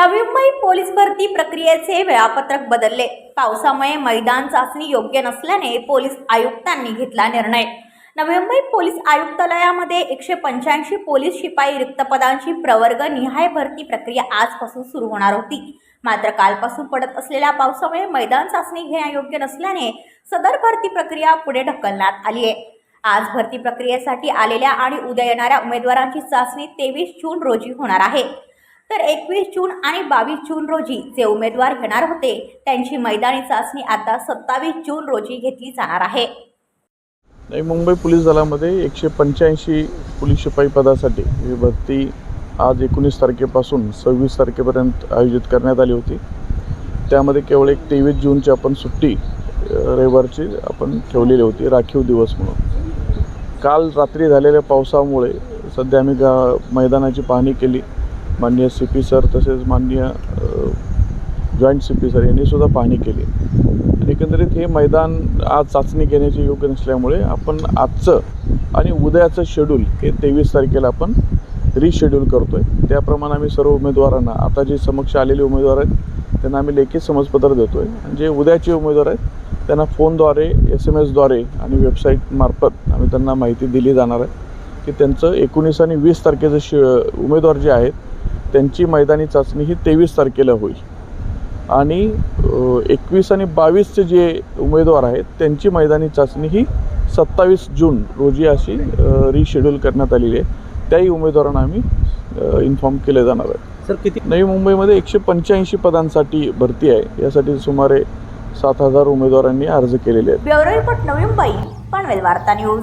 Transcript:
Police भरती प्रक्रियेचे वेळापत्रक बदलले. पावसामुळे मैदान चाचणी योग्य नसल्याने पोलीस आयुक्तांनी घेतला निर्णय. नवी मुंबई पोलीस आयुक्तालयामध्ये एकशे पंच्याऐंशी पोलीस शिपाई रिक्त पदांची प्रवर्ग निहाय भरती प्रक्रिया आजपासून सुरू होणार होती. मात्र कालपासून पडत असलेल्या पावसामुळे मैदान चाचणी घेण्यायोग्य नसल्याने सदर भरती प्रक्रिया पुढे ढकलण्यात आली आहे. आज भरती प्रक्रियेसाठी आलेल्या आणि उद्या येणाऱ्या उमेदवारांची चाचणी तेवीस जून रोजी होणार आहे. तर एकवीस जून आणि बावीस जून रोजी जे उमेदवार घेणार होते त्यांची मैदानी चाचणी आता सत्तावीस जून रोजी घेतली जाणार आहे. नाही मुंबई पोलीस दलामध्ये एकशे पंच्याऐंशी पोलीस शिपाई पदासाठी ही भरती आज एकोणीस तारखेपासून सव्वीस तारखेपर्यंत आयोजित करण्यात आली होती. त्यामध्ये केवळ एक तेवीस जूनची आपण सुट्टी रविवारची आपण ठेवलेली होती राखीव दिवस म्हणून. काल रात्री झालेल्या पावसामुळे सध्या आम्ही गा मैदानाची पाहणी केली. माननीय सी पी सर तसेच माननीय जॉईंट सी पी सर यांनीसुद्धा पाहणी केली. आणि एकंदरीत हे मैदान आज चाचणी घेण्याचे योग्य नसल्यामुळे आपण आजचं आणि उद्याचं शेड्यूल हे तेवीस तारखेला आपण रिशेड्यूल करतो आहे त्याप्रमाणे आम्ही सर्व उमेदवारांना आता जे समक्ष आलेले उमेदवार आहेत त्यांना आम्ही लेखी समजपत्र देतो आहे जे उद्याचे उमेदवार आहेत त्यांना फोनद्वारे एस एम एसद्वारे आणि वेबसाईटमार्फत आम्ही त्यांना माहिती दिली जाणार आहे की त्यांचं एकोणीस आणि वीस तारखेचं शे उमेदवार जे आहेत त्यांची मैदानी चाचणी ही तेवीस तारखेला होईल. आणि एकवीस आणि बावीसचे जे उमेदवार आहेत त्यांची मैदानी चाचणी ही सत्तावीस जून रोजी अशी रिशेड्यूल करण्यात आलेली आहे. त्याही उमेदवारांना आम्ही इन्फॉर्म केले जाणार आहे. सर किती नवी मुंबईमध्ये एकशे पंच्याऐंशी पदांसाठी भरती आहे. यासाठी सुमारे सात हजार उमेदवारांनी अर्ज केलेले आहेत. नवी मुंबई पनवेल वार्ता न्यूज.